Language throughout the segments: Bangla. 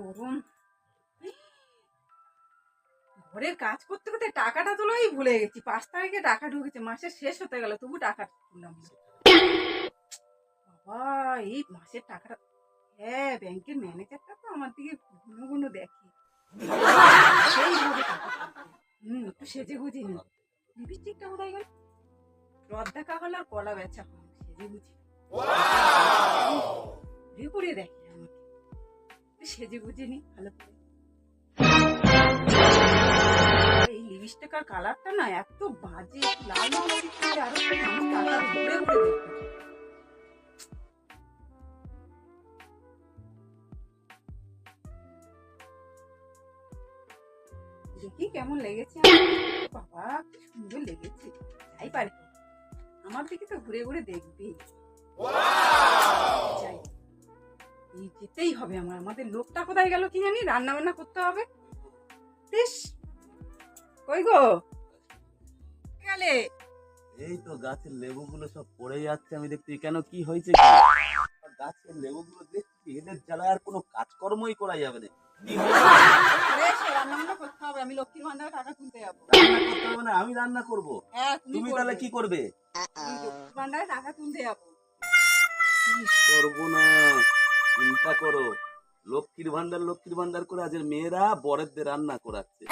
গরম ঘরের কাজ করতে করতে টাকাটা তোলাই ভুলে গেছি। পাঁচ তারিখে টাকা ঢুকেছে মাসের শেষ হতে গেল তবু টাকা তুললাম। বাবা এই মাসের টাকাটা হ্যাঁ ব্যাংকের ম্যানেজারটা তো আমার দিকে গুনো গুনো দেখে। সেইভাবে হুম একটু সেজে গুজি নি। লিপস্টিকটা কোথায় গেল? রদ দেখা হলো আর কলা বেচা হলো সেজে গুজি। ঘুরে দেখে। সেজে গুজে নি ভালো করে। এই কালারটা না এত বাজে লাল কালার ঘুরে ঘুরে দেখি দেখি কেমন লেগেছে। বাবা কি সুন্দর লেগেছে। যাই পারে। আমার দিকে তো ঘুরে ঘুরে দেখবেই। যাই। এই যেতেই হবে আমার আমাদের লোকটা কোথায় গেল কি জানি রান্না বান্না করতে হবে। বেশ কই গো? গেলে? এই তো গাছের লেবুগুলো সব পড়ে যাচ্ছে আমি দেখছি কেন কি হয়েছে গাছের লেবুগুলো দেখছি এদের জ্বালা আর কোনো কাজকর্মই করা যাবে না। আমি রান্না না করব। হ্যাঁ তুমি তাহলে কি করবে? টাকা তুলতে যাব। করব চিন্তা করো। লক্ষ্মীর ভান্ডার লক্ষ্মীর ভান্ডার করে আজের মেয়েরা বরেরদের রান্না করাচ্ছে।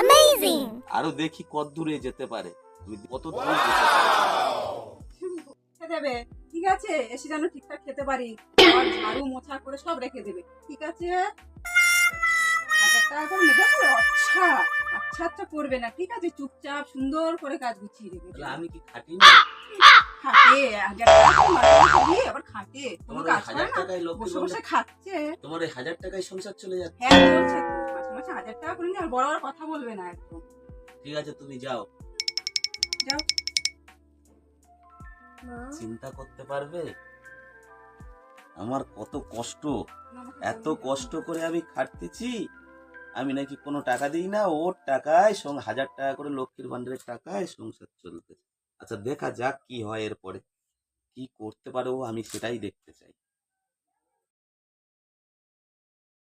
আরও দেখি কত দূরে যেতে পারে। আমি কত দূর যেতে পারি। দেবে। ঠিক আছে? এসে যেন ঠিকঠাক খেতে পারি। আর ঝাড়ু মোছা করে সব রেখে দেবে। ঠিক আছে? আচ্ছা। আচ্ছা আচ্ছা করবে না। ঠিক আছে? চুপচাপ সুন্দর করে কাজ গুছিয়ে দেবে আমি কি খাটি না খাটে হাজার টাকা মাসে মাসে দিয়ে আবার খাটে কোনো কাজ করে না বসে বসে খাচ্ছে। তোমার ওই হাজার টাকায় সংসার চলে যাচ্ছে? হ্যাঁ চলছে মাসে মাসে হাজার টাকা করে নিয়ে আর বড় বড় কথা বলবে না একদম। ঠিক আছে তুমি যাও। যাও। চিন্তা করতে পারবে? আমার কত কষ্ট এত কষ্ট করে আমি খাটতেছি। আমি নাকি কোনো টাকা দিই না ওর টাকায় সঙ্গে হাজার টাকা করে লক্ষ্মীর ভান্ডারের টাকায় সংসার চলতে আচ্ছা দেখা যাক কি হয় এরপরে। কি করতে পারো আমি সেটাই দেখতে চাই।